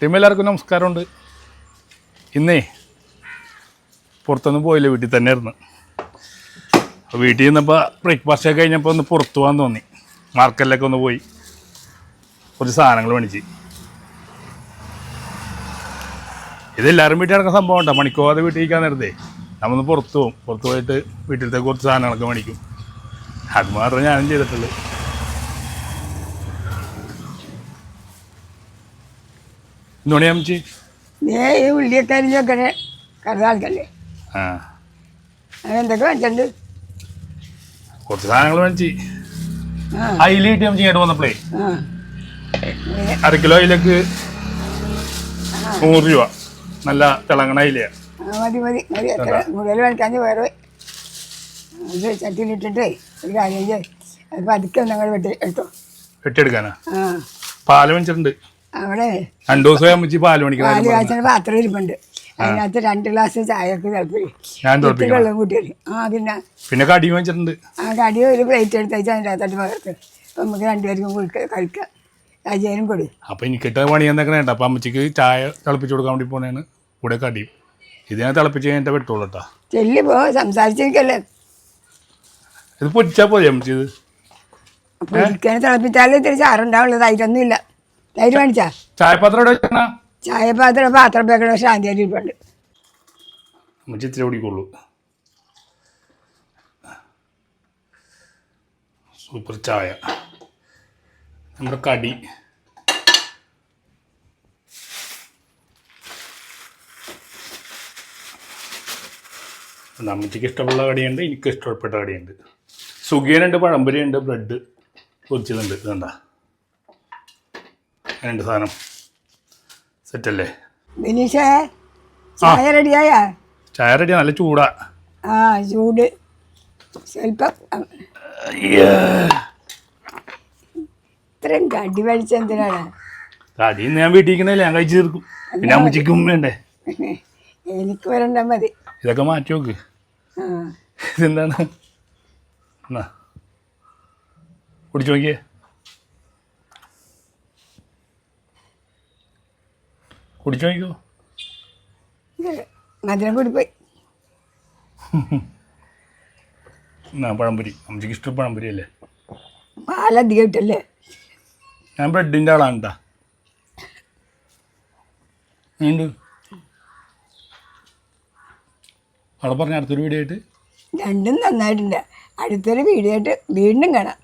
Team എല്ലാവർക്കും നമസ്കാരമുണ്ട്. ഇന്നേ പുറത്തൊന്നും പോയില്ല വീട്ടിൽ തന്നെ ആയിരുന്നു വീട്ടിൽ നിന്നപ്പോൾ ബ്രേക്ക്ഫാസ്റ്റ് ഒക്കെ കഴിഞ്ഞപ്പോൾ ഒന്ന് പുറത്തു പോകാൻ തോന്നി. മാർക്കറ്റിലൊക്കെ ഒന്ന് പോയി. കുറച്ച് സാധനങ്ങൾ മേടിച്ച്. ഇതെല്ലാവരും വീട്ടിൽ നടക്കുന്ന സംഭവം ഉണ്ടോ? മണിക്കോവാതെ വീട്ടിൽ ഇരിക്കാൻ നേരത്തെ. നമ്മൊന്ന് പുറത്തു പോകും പുറത്ത് പോയിട്ട് വീട്ടിലത്തെ കുറച്ച് സാധനങ്ങളൊക്കെ മേടിക്കും. അത് മാത്രമേ ഞാനും ചെയ്തിട്ടുള്ളൂ. എന്തുകൊണ്ടാ അമ്മച്ചി? നീ ഈ ഉള്ളിയൊക്കെ അരിഞ്ഞൊക്കെ കറുതാൾക്കല്ലേ ആ. അതെന്തൊക്കെ വെച്ചിട്ടുണ്ട്? കുറച്ച് സാധനങ്ങൾ മേടിച്ച്. അയില കിട്ടി അമ്മച്ചി ഇങ്ങോട്ട് വന്നപ്പോഴേ അര കിലോ അയിലേക്ക് നൂറ് രൂപ. നല്ല തിളങ്ങണ അയിലയാ. ആ, മതി മതി മതി. മുതൽ മേടിക്കാഞ്ഞ് വേറെ. ഇത് ചട്ടിയിലിട്ടിട്ടേ ഒരു കാര്യം. അത് പതുക്കെ ഞങ്ങൾ വെട്ടി എടുത്തോ. വെട്ടിയെടുക്കാനാ? പാൽ മേടിച്ചിട്ടുണ്ട്. അവിടെ രണ്ടു ദിവസം അമ്മച്ചി പാൽ പാൽ കാച്ചുന്ന പാത്രം ഇരിപ്പുണ്ട്. അതിനകത്ത് രണ്ട് ഗ്ലാസ് ചായയൊക്കെ തിളപ്പിക്കും. വെള്ളം കൂട്ടിയത് ആ പിന്നെ പിന്നെ കടി വെച്ചിട്ടുണ്ട് ആ കടി ഒരു പ്ലേറ്റ് എടുത്ത് വെച്ചാൽ അതിന്റെ അകത്തോട്ട് പകർത്ത് നമുക്ക് രണ്ടുപേർക്കും കുടിക്ക കഴിക്കാം. രാജേനും കൊടു. അപ്പൊ എനിക്കിട്ട പണി എന്നൊക്കെ അപ്പൊ അമ്മച്ചിക്ക് ചായ തിളപ്പിച്ചു കൊടുക്കാൻ വേണ്ടി പോണേന്ന് കൂടെ കടിയും ഇത് ഞാൻ തിളപ്പിച്ച് കഴിഞ്ഞാൽ പെട്ടോളൂ കേട്ടോ. ചെല്ലി പോ സംസാരിച്ചിരിക്കല്ലേ. ഇത് പൊരിച്ചാ പോയി അമ്മച്ചി ഇത്? തിളപ്പിച്ചാലും ഇത്തിരി ചാറുണ്ടാവുള്ളൂ അതിലൊന്നും ഇല്ല തൈര് മേടിച്ചാ ചായപാത്രം എവിടെ വെച്ചാ ചായ പാത്രം പാത്രം വെക്കണ ശാന്തിയായിട്ട് ഇരിപ്പുണ്ട്. അമ്മച്ചി ഇത്തിരി കുടിക്കുള്ളൂ സൂപ്പർ ചായ. നമ്മുടെ കടി. അമ്മച്ചിക്ക് ഇഷ്ടമുള്ള കടിയുണ്ട് എനിക്ക് ഇഷ്ടപ്പെട്ട കടിയുണ്ട്. സുഖിയനുണ്ട് പഴംപൊരിയുണ്ട് ബ്രെഡ് പൊരിച്ചതുണ്ട്. ഇതെന്താ? രണ്ട് സാധനം. സെറ്റല്ലേ? ബിനീഷേ ചായ റെഡിയായ? ചായ റെഡിയാ നല്ല ചൂടാ. ആ ചൂട്. സ്വല്പം ഇത്രയും കടി വലിച്ച എന്തിനാണ്? കടി ഞാൻ വീട്ടിൽ ഞാൻ കഴിച്ചു തീർക്കും. പിന്നെ അമ്മച്ചിക്കും വേണ്ടേ? എനിക്ക് വരണ്ട മതി. ഇതൊക്കെ മാറ്റി നോക്ക്. ഇതെന്താണ്? എന്നാ. കുടിച്ചു നോക്കിയേ. കുടിച്ചു നോക്കിയോ മധുരം കൂടി പോയി എന്നാ പഴംപൊരി. അമ്മച്ചിക്ക് ഇഷ്ടം പഴംപൊരി അല്ലേ? പാലധികം ഇട്ടല്ലേ? ഞാൻ ബ്രെഡിന്റെ ആളാണ് കേട്ടാ ഉണ്ട് അവിടെ പറഞ്ഞ അടുത്തൊരു വീഡിയോ ആയിട്ട്? രണ്ടും നന്നായിട്ടുണ്ട്. അടുത്തൊരു വീഡിയോ ആയിട്ട് വീണ്ടും കാണാം.